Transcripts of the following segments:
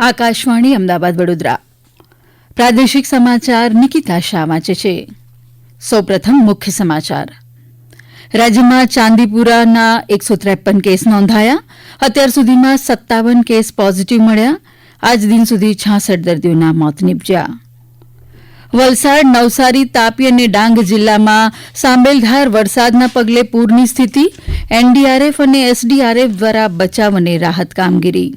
આકાશવાણી અમદાવાદ વડોદરા. પ્રાદેશિક સમાચાર નિકિતા શાહ વાંચે છે. સૌપ્રથમ મુખ્ય સમાચાર. રાજ્યમાં ચાંદીપુરાના એકસો ત્રેપન કેસ નોંધાયા. અત્યાર સુધીમાં સત્તાવન કેસ પોઝિટિવ મળ્યા. આજ દિન સુધી છાસઠ દર્દીઓના મોત નિપજ્યા. વલસાડ, નવસારી, તાપી અને ડાંગ જિલ્લામાં સાંબેલધાર વરસાદના પગલે પૂરની સ્થિતિ. એનડીઆરએફ અને એસડીઆરએફ દ્વારા બચાવ અને રાહત કામગીરી.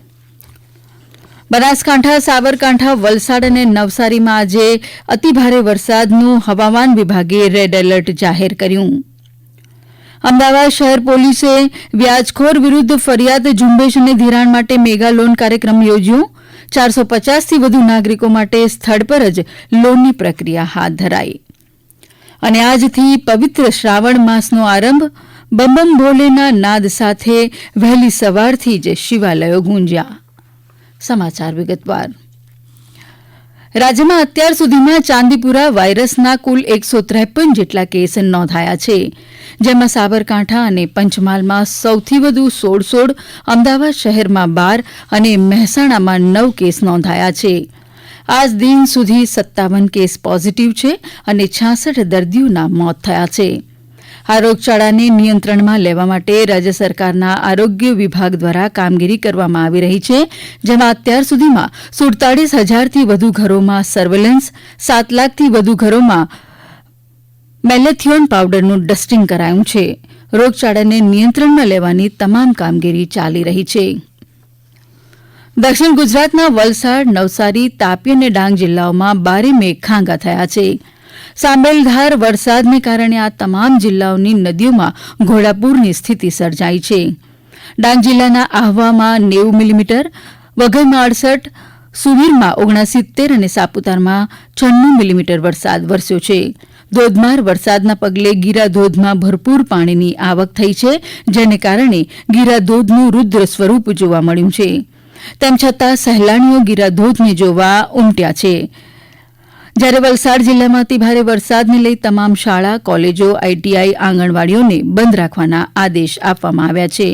બનાસકાંઠા, સાબરકાંઠા, વલસાડ અને નવસારીમાં આજે અતિભારે વરસાદનું હવામાન વિભાગે રેડ એલર્ટ જાહેર કર્યું. અમદાવાદ શહેર પોલીસે વ્યાજખોર વિરુદ્ધ ફરિયાદ ઝુંબેશ અને ધિરાણ માટે મેગા લોન કાર્યક્રમ યોજ્યો. ચારસો પચાસથી વધુ નાગરિકો માટે સ્થળ પર જ લોનની પ્રક્રિયા હાથ ધરાઈ. અને આજથી પવિત્ર શ્રાવણ માસનો આરંભ બમ ભોલેના નાદ સાથે વહેલી સવારથી જ શિવાલયો ગુંજ્યા. સમાચાર વિગતવાર. રાજ્યમાં અત્યાર સુધીમાં ચાંદીપુરા વાયરસના કુલ એકસો ત્રેપન જેટલા કેસ નોંધાયા છે. જેમાં સાબરકાંઠા અને પંચમહાલમાં સૌથી વધુ સોળ સોળ અમદાવાદ શહેરમાં બાર અને મહેસાણામાં નવ કેસ નોંધાયા છે. આજ દિન સુધી સત્તાવન કેસ પોઝિટિવ છે અને છાસઠ દર્દીઓના મોત થયા છે. આ રોગયાળાને નિયંત્રણમાં લેવા માટે રાજ્ય સરકારના આરોગ્ય વિભાગ દ્વારા કામગીરી કરવામાં આવી રહી છે, જેમાં અત્યાર સુધીમાં સુડતાલીસ હજારથી વધુ ઘરોમાં સર્વેલન્સ સાત લાખથી વધુ ઘરોમાં મેલેથિયોન પાવડરનું ડસ્ટિંગ કરાયું છે. રોગચાળાને નિયંત્રણમાં લેવાની તમામ કામગીરી ચાલી રહી છે. દક્ષિણ ગુજરાતના વલસાડ, નવસારી, તાપી અને ડાંગ જિલ્લાઓમાં બારે મેઘ ખાંગા થયા છે. સાંબેલધાર વરસાદને કારણે આ તમામ જિલ્લાઓની નદીઓમાં ઘોડાપૂરની સ્થિતિ સર્જાઈ છે. ડાંગ જિલ્લાના આહવામાં નેવું મિલીમીટર વઘઈમાં અડસઠ સુબીરમાં ઓગણસિત્તેર અને સાપુતારમાં છન્નું મિલીમીટર વરસાદ વરસ્યો છે. ધોધમાર વરસાદના પગલે ગીરાધોધમાં ભરપૂર પાણીની આવક થઈ છે, જેને કારણે ગીરાધોધનું રૂદ્ર સ્વરૂપ જોવા મળ્યું છે. તેમ છતાં સહેલાણીઓ ગીરાધોધને જોવા ઉમટ્યા છે. જ્યારે વલસાડ જિલ્લામાં અતિભારે વરસાદને લઈ તમામ શાળા, કોલેજો, આઈટીઆઈ, આંગણવાડીઓને બંધ રાખવાના આદેશ આપવામાં આવ્યા છે.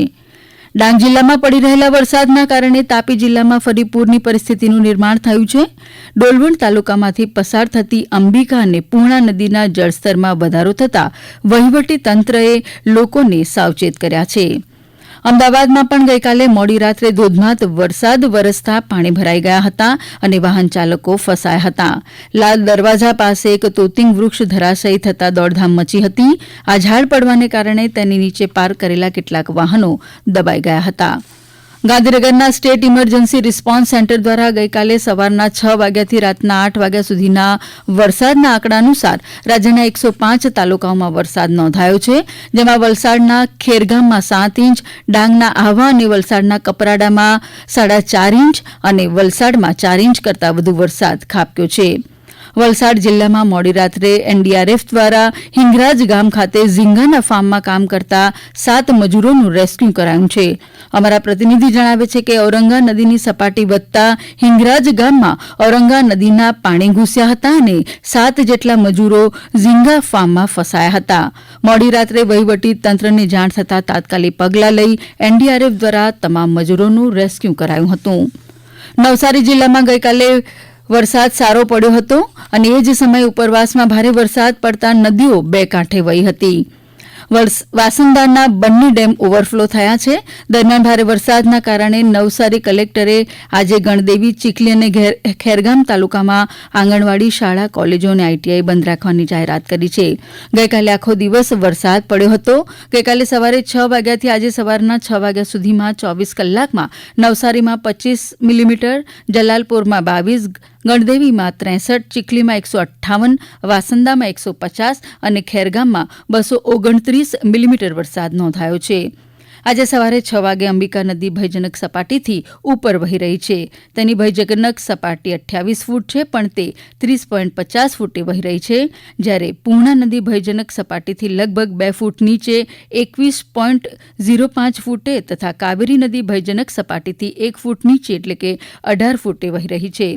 ડાંગ જિલ્લામાં પડી રહેલા વરસાદના કારણે તાપી જિલ્લામાં ફરી પૂરની પરિસ્થિતિનું નિર્માણ થયું છે. ડોલવણ તાલુકામાંથી પસાર થતી અંબિકા અને પૂર્ણા નદીના જળસ્તરમાં વધારો થતાં વહીવટી તંત્રએ લોકોને સાવચેત કર્યા છે. અમદાવાદમાં પણ ગઈકાલે મોડી રાત્રે ધોધમાર વરસાદ, વરસતા પાણી ભરાઈ ગયા હતા અને વાહન ચાલકો ફસાયા હતા. લાલ દરવાજા પાસે એક તોતિંગ વૃક્ષ ધરાશયી થતા દોડધામ મચી હતી. આ ઝાડ પડવાને કારણે તેની નીચે પાર્ક કરેલા કેટલાક વાહનો દબાઈ ગયા હતા. ગાંધીનગરના સ્ટેટ ઇમરજન્સી રિસ્પોન્સ સેન્ટર દ્વારા ગઈકાલે સવારના છ વાગ્યાથી રાતના આઠ વાગ્યા સુધીના વરસાદના આંકડા અનુસાર રાજ્યના એકસો પાંચ તાલુકાઓમાં વરસાદ નોંધાયો છે, જેમાં વલસાડના ખેરગામમાં સાત ઇંચ, ડાંગના આહવા અને વલસાડના કપરાડામાં સાડા ચાર ઇંચ અને વલસાડમાં ચાર ઇંચ કરતાં વધુ વરસાદ ખાબક્યો છે. વલસાડ જિલ્લામાં મોડી રાત્રે એનડીઆરએફ દ્વારા હિંગરાજ ગામ ખાતે ઝીંગાના ફાર્મમાં કામ કરતા સાત મજૂરોનું રેસ્ક્યુ કરાયું છે. અમારા પ્રતિનિધિ જણાવે છે કે ઔરંગા નદીની સપાટી વધતા હિંગરાજ ગામમાં ઔરંગા નદીના પાણી ઘૂસ્યા હતા અને સાત જેટલા મજૂરો ઝીંગા ફાર્મમાં ફસાયા હતા. મોડી રાત્રે વહીવટી તંત્રને જાણ થતાં તાત્કાલિક પગલાં લઈ એનડીઆરએફ દ્વારા તમામ મજૂરોનું રેસ્ક્યુ કરાયું હતું. નવસારી જિલ્લામાં ગઈકાલે વરસાદ સારો પડ્યો હતો અને એ જ સમયે ઉપરવાસમાં ભારે વરસાદ પડતા નદીઓ બે કાંઠે વહી હતી. વાસંદાના બંને ડેમ ઓવરફ્લો થયા છે. દરમિયાન ભારે વરસાદના કારણે નવસારી કલેક્ટરે આજે ગણદેવી, ચીખલી અને ખેરગામ તાલુકામાં આંગણવાડી શાળા, કોલેજો અને આઈટીઆઈ બંધ રાખવાની જાહેરાત કરી છે. ગઈકાલે આખો દિવસ વરસાદ પડ્યો હતો. ગઈકાલે સવારે છ વાગ્યાથી આજે સવારના છ વાગ્યા સુધીમાં ચોવીસ કલાકમાં નવસારીમાં પચીસ મિલીમીટર, જલાલપુરમાં બાવીસ ગણદેવીમાં ત્રેસઠ, ચીખલીમાં એકસો અઠ્ઠાવન, વાસંદામાં એકસો પચાસ અને ખેરગામમાં બસો ઓગણત્રીસ મિલીમીટર વરસાદ નોંધાયો છે. આજે સવારે છ વાગે અંબિકા નદી ભયજનક સપાટીથી ઉપર વહી રહી છે. તેની ભયજનક સપાટી અઠ્યાવીસ ફૂટ છે, પણ તે ત્રીસ પોઈન્ટ પચાસ ફૂટે વહી રહી છે. જ્યારે પૂર્ણા નદી ભયજનક સપાટીથી લગભગ બે ફૂટ નીચે, એકવીસ પોઈન્ટ ઝીરો પાંચ ફૂટે તથા કાવેરી નદી ભયજનક સપાટીથી એક ફૂટ નીચે એટલે કે અઢાર ફૂટે વહી રહી છે.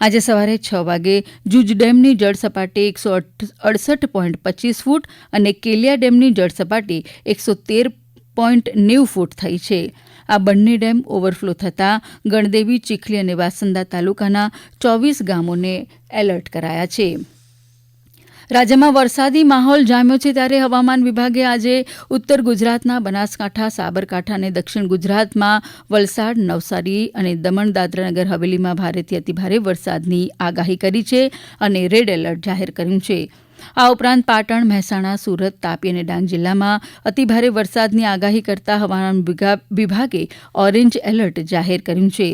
આજે સવારે છ વાગે જૂજ ડેમની જળસપાટી એકસો અડસઠ પોઈન્ટ પચીસ ફૂટ અને કેલિયા ડેમની જળસપાટી એકસો તેર પોઈન્ટ નેવું ફૂટ થઈ છે. આ બંને ડેમ ઓવરફ્લો થતાં ગણદેવી, ચીખલી અને વાસંદા તાલુકાના ચોવીસ ગામોને એલર્ટ કરાયા છે. રાજ્યમાં વરસાદી માહોલ જામ્યો છે ત્યારે હવામાન વિભાગે આજે ઉત્તર ગુજરાતના બનાસકાંઠા, સાબરકાંઠા અને દક્ષિણ ગુજરાતમાં વલસાડ, નવસારી અને દમણ, દાદરાનગર, હવેલીમાં ભારેથી અતિભારે વરસાદની આગાહી કરી છે અને રેડ એલર્ટ જાહેર કર્યું છે. આ ઉપરાંત પાટણ, મહેસાણા, સુરત, તાપી અને ડાંગ જિલ્લામાં અતિભારે વરસાદની આગાહી કરતા હવામાન વિભાગે ઓરેન્જ એલર્ટ જાહેર કર્યું છે.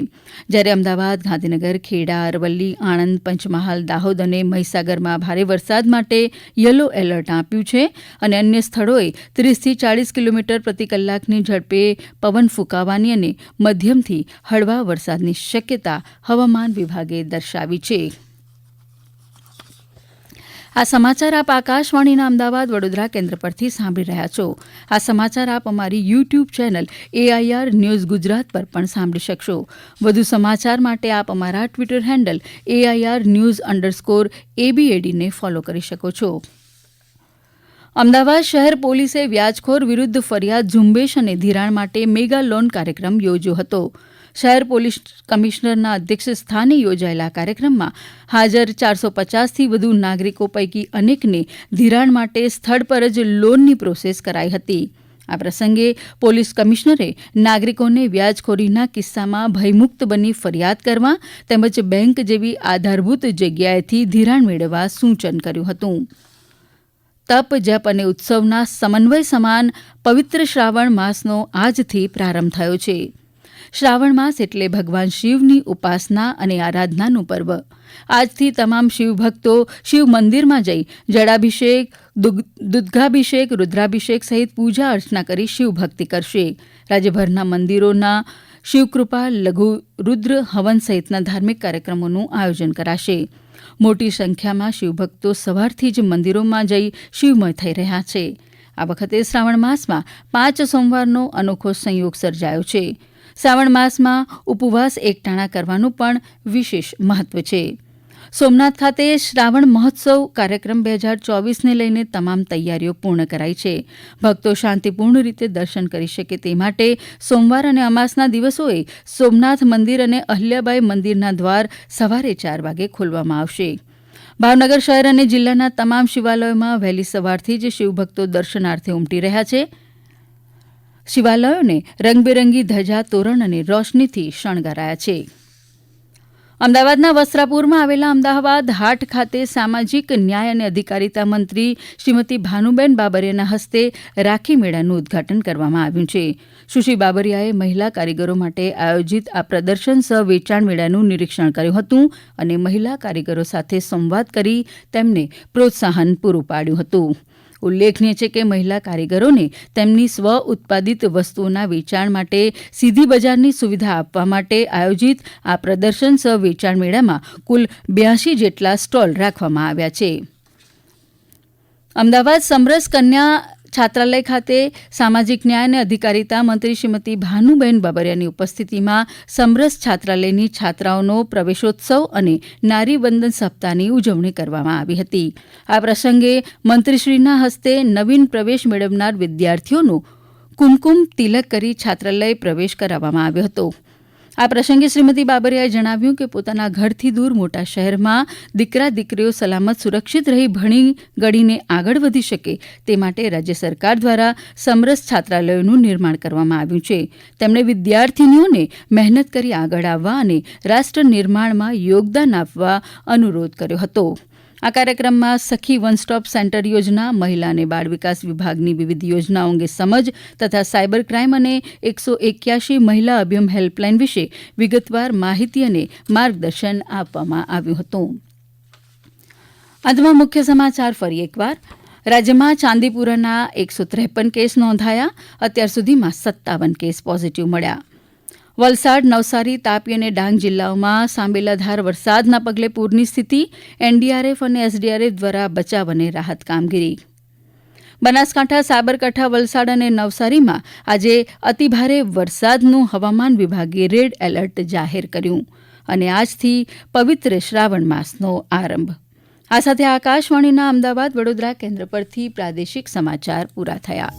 જ્યારે અમદાવાદ, ગાંધીનગર, ખેડા, અરવલ્લી, આણંદ, પંચમહાલ, દાહોદ અને મહીસાગરમાં ભારે વરસાદ માટે યલો એલર્ટ આપ્યું છે અને અન્ય સ્થળોએ ત્રીસથી ચાળીસ કિલોમીટર પ્રતિ કલાકની ઝડપે પવન ફૂંકાવાની અને મધ્યમથી હળવા વરસાદની શક્યતા હવામાન વિભાગે દર્શાવી છે. આ સમાચાર આપ આકાશવાણીના અમદાવાદ વડોદરા કેન્દ્ર પરથી સાંભળી રહ્યા છો. આ સમાચાર આપ અમારી YouTube channel AIR news Gujarat પર પણ સાંભળી શકશો. વધુ સમાચાર માટે આપ અમારા Twitter handle AIR news underscore એબીએડીને follow કરી શકો છો. અમદાવાદ શહેર પોલીસે વ્યાજખોર વિરુદ્ધ ફરિયાદ ઝુંબેશ અને ધિરાણ માટે મેગા લોન કાર્યક્રમ યોજ્યો હતો. શહેર પોલીસ કમિશનરના અધ્યક્ષ સ્થાને યોજાયેલા કાર્યક્રમમાં હાજર ચારસો પચાસથી વધુ નાગરિકો પૈકી અનેકને ધિરાણ માટે સ્થળ પર જ લોનની પ્રોસેસ કરાઈ હતી. આ પ્રસંગે પોલીસ કમિશનરે નાગરિકોને વ્યાજખોરીના કિસ્સામાં ભયમુક્ત બની ફરિયાદ કરવા તેમજ બેંક જેવી આધારભૂત જગ્યાએથી ધિરાણ મેળવવા સૂચન કર્યું હતું. તપ, જપ અને ઉત્સવના સમન્વય સમાન પવિત્ર શ્રાવણ માસનો આજથી પ્રારંભ થયો છે. શ્રાવણ માસ એટલે ભગવાન શિવની ઉપાસના અને આરાધનાનું પર્વ. આજથી તમામ શિવભક્તો શિવ મંદિરમાં જઈ જળાભિષેક દુર્ગાભિષેક, રુદ્રાભિષેક સહિત પૂજા અર્ચના કરી શિવભક્તિ કરશે. રાજ્યભરના મંદિરોના શિવકૃપા, લઘુ, રુદ્ર, હવન સહિતના ધાર્મિક કાર્યક્રમોનું આયોજન કરાશે. મોટી સંખ્યામાં શિવભક્તો સવારથી જ મંદિરોમાં જઈ શિવમય થઈ રહ્યા છે. આ વખતે શ્રાવણ માસમાં પાંચ સોમવારનો અનોખો સંયોગ સર્જાયો છે. શ્રાવણ માસમાં ઉપવાસ એકટાણા કરવાનું પણ વિશેષ મહત્વ છે. સોમનાથ ખાતે શ્રાવણ મહોત્સવ કાર્યક્રમ બે હજાર ચોવીસને લઈને તમામ તૈયારીઓ પૂર્ણ કરાઈ છે. ભક્તો શાંતિપૂર્ણ રીતે દર્શન કરી શકે તે માટે સોમવાર અને અમાસના દિવસોએ સોમનાથ મંદિર અને અહલ્યાબાઈ મંદિરના દ્વાર સવારે ચાર વાગે ખોલવામાં આવશે. ભાવનગર શહેર અને જિલ્લાના તમામ શિવાલયોમાં વહેલી સવારથી જ શિવભક્તો દર્શનાર્થે ઉમટી રહ્યા છે. શિવાલયોને રંગબેરંગી ધજા, તોરણ અને રોશનીથી શણગારાયા છે. અમદાવાદના વસ્ત્રાપુરમાં આવેલા અમદાવાદ હાટ ખાતે સામાજિક ન્યાય અને અધિકારીતા મંત્રી શ્રીમતી ભાનુબેન બાબરિયાના હસ્તે રાખી મેળાનું ઉદઘાટન કરવામાં આવ્યું છે. સુશ્રી બાબરિયાએ મહિલા કારીગરો માટે આયોજિત આ પ્રદર્શન સહ વેચાણ મેળાનું નિરીક્ષણ કર્યું હતું અને મહિલા કારીગરો સાથે સંવાદ કરી તેમને પ્રોત્સાહન પૂરું પાડ્યું હતું. ઉલ્લેખનીય છે કે મહિલા કારીગરોને તેમની સ્વ ઉત્પાદિત વસ્તુઓના વેચાણ માટે સીધી બજારની સુવિધા આપવા માટે આયોજિત આ પ્રદર્શન સહ વેચાણ મેળામાં કુલ બ્યાસી જેટલા સ્ટોલ રાખવામાં આવ્યા છે. અમદાવાદ સમરસ કન્યા છાત્રાલય ખાતે સામાજિક ન્યાય અને અધિકારીતા મંત્રી શ્રીમતી ભાનુબેન બાબરિયાની ઉપસ્થિતિમાં સમરસ છાત્રાલયની છાત્રાઓનો પ્રવેશોત્સવ અને નારી વંદન સપ્તાહની ઉજવણી કરવામાં આવી હતી. આ પ્રસંગે મંત્રીશ્રીના હસ્તે નવીન પ્રવેશ મેળવનાર વિદ્યાર્થીઓનું કુમકુમ તિલક કરી છાત્રાલય પ્રવેશ કરાવવામાં આવ્યો હતો. આ પ્રસંગે શ્રીમતી બાબરિયાએ જણાવ્યું કે પોતાના ઘરથી દૂર મોટા શહેરમાં દીકરા દીકરીઓ સલામત સુરક્ષિત રહી ભણી ગળીને આગળ વધી શકે તે માટે રાજ્ય સરકાર દ્વારા સમરસ છાત્રાલયોનું નિર્માણ કરવામાં આવ્યું છે. તેમણે વિદ્યાર્થીનીઓને મહેનત કરી આગળ આવવા અને રાષ્ટ્ર નિર્માણમાં યોગદાન આપવા અનુરોધ કર્યો હતો. આ કાર્યક્રમમાં સખી વન સ્ટોપ સેન્ટર યોજના, મહિલા અને બાળ વિકાસ વિભાગની વિવિધ યોજનાઓ અંગે સમજ તથા સાયબર ક્રાઇમ અને એકસો એક્યાસી મહિલા અભિયમ હેલ્પલાઇન વિશે વિગતવાર માહિતી અને માર્ગદર્શન આપવામાં આવ્યું હતું. અંતમાં મુખ્ય સમાચાર ફરી એકવાર. રાજ્યમાં ચાંદીપુરાના એકસો ત્રેપન કેસ નોંધાયા. અત્યાર સુધીમાં સત્તાવન કેસ પોઝિટિવ મળ્યા. વલસાડ, નવસારી, તાપી અને ડાંગ જિલ્લાઓમાં સાંબેલાધાર વરસાદના પગલે પૂરની સ્થિતિ, એનડીઆરએફ અને એસડીઆરએફ દ્વારા બચાવ અને રાહત કામગીરી. બનાસકાંઠા, સાબરકાંઠા, વલસાડ અને નવસારીમાં આજે અતિભારે વરસાદનું હવામાન વિભાગે રેડ એલર્ટ જાહેર કર્યું અને આજથી પવિત્ર શ્રાવણ માસનો આરંભ. આ સાથે આકાશવાણીના અમદાવાદ વડોદરા કેન્દ્ર પરથી પ્રાદેશિક સમાચાર પૂરા થયા.